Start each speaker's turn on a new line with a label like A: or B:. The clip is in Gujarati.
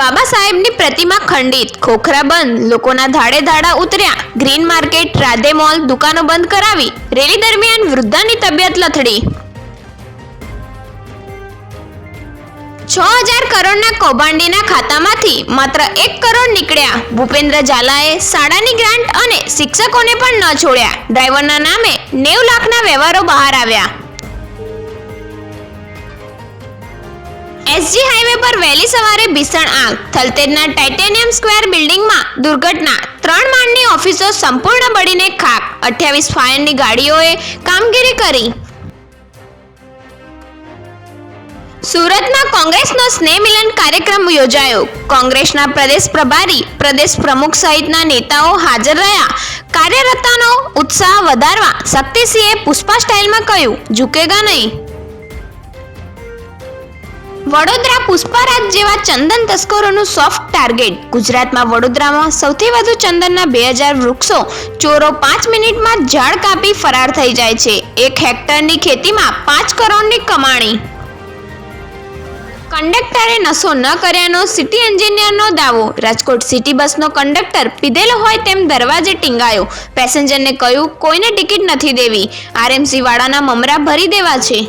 A: સાહેબની પ્રતિમા ખંડિત, ખોખરા બંધ, લોકોના ધાડે ધાડા ઉતર્યા. ગ્રીન માર્કેટ, રાધે મોલ, દુકાનો બંધ કરાવી. રેલી દરમિયાન વૃદ્ધાની તબિયત લથડી. છ હજાર કરોડના કૌભાંડીના ખાતામાંથી માત્ર એક કરોડ નીકળ્યા. ભૂપેન્દ્ર ઝાલાએ શાળાની ગ્રાન્ટ અને શિક્ષકોને પણ ન છોડ્યા. ડ્રાઈવરના નામે નેવ લાખના વ્યવહારો બહાર આવ્યા. એસજી હાઈવે પર વહેલી સવારે ભીષણ આગ. થલતેજના ટાઇટેનિયમ સ્ક્વેર બિલ્ડિંગમાં દુર્ઘટના. ત્રણ માળની ઓફિસો સંપૂર્ણ બળીને ખાક. અઠ્યાવીસ ફાયરની ગાડીઓએ કામગીરી કરી. સુરતમાં કોંગ્રેસનો સ્નેહ મિલન કાર્યક્રમ યોજાયો. કોંગ્રેસના પ્રદેશ પ્રભારી, પ્રદેશ પ્રમુખ સહિતના નેતાઓ હાજર રહ્યા. કાર્યરતાનો ઉત્સાહ વધારવા શક્તિસિંહે પુષ્પા સ્ટાઇલમાં કહ્યું, ઝુકેગા નહીં. વડોદરા પુષ્પારાજ જેવા ચંદન તસ્કરોનું સોફ્ટ ટાર્ગેટ ગુજરાતમાં વડોદરામાં સૌથી વધુ ચંદનના બે હજાર વૃક્ષો ચોરો પાંચ મિનિટમાં ઝાડ કાપી ફરાર થઈ જાય છે. એક હેક્ટરની ખેતીમાં પાંચ કરોડની કમાણી. કંડક્ટરે નશો ન કર્યાનો સિટી એન્જિનિયરનો દાવો. રાજકોટ સિટી બસનો કંડક્ટર પીધેલો હોય તેમ દરવાજે ટીંગાયો. પેસેન્જરને કહ્યું, કોઈને ટિકિટ નથી દેવી. આરએમસી વાળાના મમરા ભરી દેવા છે.